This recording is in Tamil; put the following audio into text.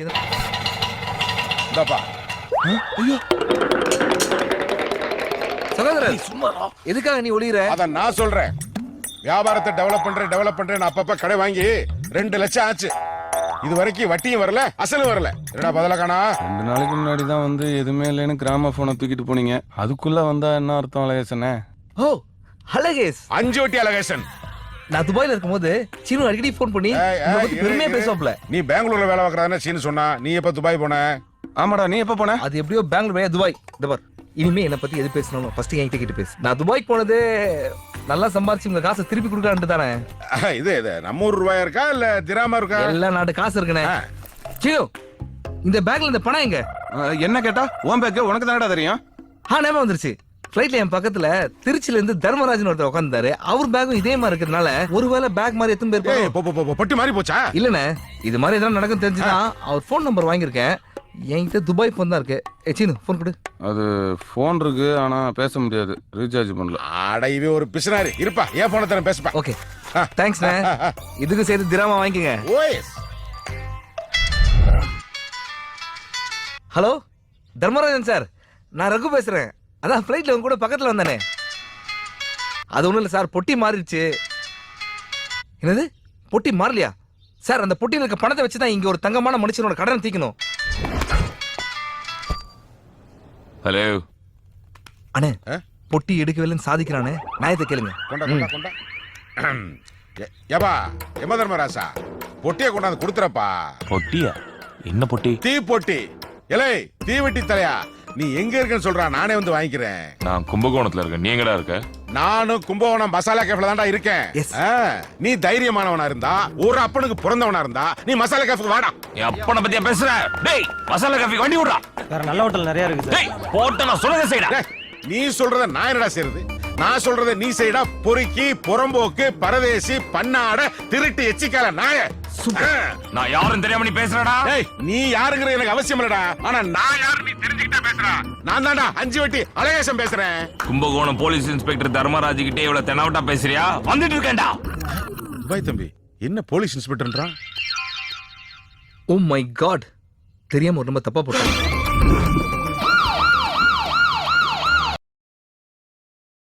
கேக்குது. இந்தாப்பா. ஐயோ. சகோதரர் எதுக்காக நீ ஒளியிற? அத நான் சொல்றேன். வியாபாரத்தை டெவலப் பண்றேன் டெவலப் பண்றேன் அப்பப்ப கடை வாங்கி ரெண்டு லட்சம் ஆச்சு. இது வரைக்கும் வட்டியும் வரல அசலும் வரல. என்னடா பதில காணா ரெண்டு நாளைக்கு முன்னாடி தான் வந்து எதுவுமே இல்லைன்னு கிராம போனை தூக்கிட்டு போனீங்க. அதுக்குள்ள வந்தா என்ன அர்த்தம் அழகேசனே? ஓ ஹலகேஸ் அஞ்சு வட்டி அலகேசன் நான் துபாயில இருக்கும்போது சீனு அடிக்கடி ஃபோன் பண்ணி பெருமையா. பேசுவாப்ல. நீ பெங்களூர்ல வேலை பார்க்கறதானே சீனு சொன்னா நீ எப்ப துபாய் போன? ஆமாடா நீ எப்ப போன? அது எப்படியோ பெங்களூர் துபாய். இந்த பார் இனிமே என்னை பத்தி எது பேசணும் ஃபர்ஸ்ட் என்கிட்ட கிட்ட பேசு. நான் துபாய்க்கு போனது நல்லா சம்பாரிச்சு உங்க காசை திருப்பி கொடுக்கலான்ட்டு தானே? இது இது நம்ம ஊர் ரூபாயா இருக்கா இல்ல திராம இருக்கா? எல்லா நாட்டு காசு இருக்குண்ணே. சீனு இந்த பேக்ல இந்த பணம் எங்க? என்ன கேட்டா? உன் பேக்கு உனக்கு தானடா தெரியும். ஆ நேமா வந்துருச்சு. ஃபிளைட்ல என் பக்கத்துல திருச்சில இருந்து தர்மராஜன் ஒருத்தர் உட்கார்ந்தாரு அவர் பேக்கும் இதே மாதிரி இருக்கிறதுனால ஒருவேளை பேக் மாதிரி எத்தனை பேர் பட்டி மாறி போச்சா? இல்லண்ணே இது மாதிரி எதாவது நடக்கும் தெரிஞ்சுதான் அவர் ஃபோன் நம்பர் வாங்கியிருக்கேன். என்கிட்ட துபாய் ஃபோன் தான் இருக்கு. ஏ சீனு ஃபோன் கொடு. அது போன் இருக்கு ஆனா பேச முடியாது. ரீசார்ஜ் பண்ணல. அட இவன் ஒரு பிசினாரி. இருப்பா ஏன் போன தரேன் பேசுப்பா. ஓகே தேங்க்ஸ்ண்ணே இதுக்கு சேர்த்து திராமா வாங்கிக்கங்க. ஓஎஸ் ஹலோ தர்மராஜன் சார் நான் ரகு பேசுறேன். அதான் ஃப்ளைட்ல உங்க கூட பக்கத்துல வந்தானே. அது ஒண்ணும் இல்லை சார் பொட்டி மாறிடுச்சு. என்னது? பொட்டி மாறலையா? சார் அந்த பொட்டியில் இருக்க பணத்தை வச்சு தான் இங்க ஒரு தங்கமான மனுஷனோட கடனை தீக்கணும். ஹலோ அண்ணே ஆ? பொட்டி எடுக்கவில்லைன்னு சாதிக்கிறானே. நியாயத்தை கேளுங்க. கொண்டா கொண்டா கொண்டா. ஏ- ஏப்பா எம தர்மராசா? பொட்டியை கொண்டாந்து கொடுத்துறப்பா. பொட்டியா? என்ன பொட்டி? தீ பொட்டி எலை தீவெட்டி தலையா? நீ எங்க இருக்கன்னு சொல்றா நானே வந்து வாங்கிக்கிறேன். நான் கும்பகோணத்துல இருக்கேன். நீ எங்கடா இருக்க? நானும் கும்பகோணம் மசாலா கேஃப்ல தான்டா இருக்கேன். ஆ, நீ தைரியமானவனா இருந்தா ஒரு அப்பனுக்கு பிறந்தவனா இருந்தா நீ மசாலா கேஃப்க்கு வாடா. என் அப்பனை பத்தியா பேசுற? டேய் மசாலா காஃபி வண்டி விடுறா வேற நல்ல ஹோட்டல் நிறைய இருக்கு சார். டேய் போட்ட நான் செய்டா. டேய், நீ சொல்றத நான் என்னடா செய்யறது நான் சொல்றத நீ செய்டா. பொறுக்கி புறம்போக்கு பரதேசி பன்னாட திருட்டு எச்சிக்கால நாய. நான் யாரும் தெரியாம நீ பேசுறடா. டேய் நீ யாருங்கிற எனக்கு அவசியம் இல்லடா. ஆனா நான் யாரு நீ பேசுறா நான் தான்டா அஞ்சு வட்டி அழகேசம் பேசுறேன். கும்பகோணம் போலீஸ் இன்ஸ்பெக்டர் தர்மராஜ் கிட்டே இவ்வளவு தெனாவட்டா பேசுறியா? வந்துட்டு இருக்கேன்டா. பாய் தம்பி என்ன போலீஸ் இன்ஸ்பெக்டர்ன்றான் ஓ மை காட் தெரியாம ஒரு ரொம்ப தப்பா போட்டேன்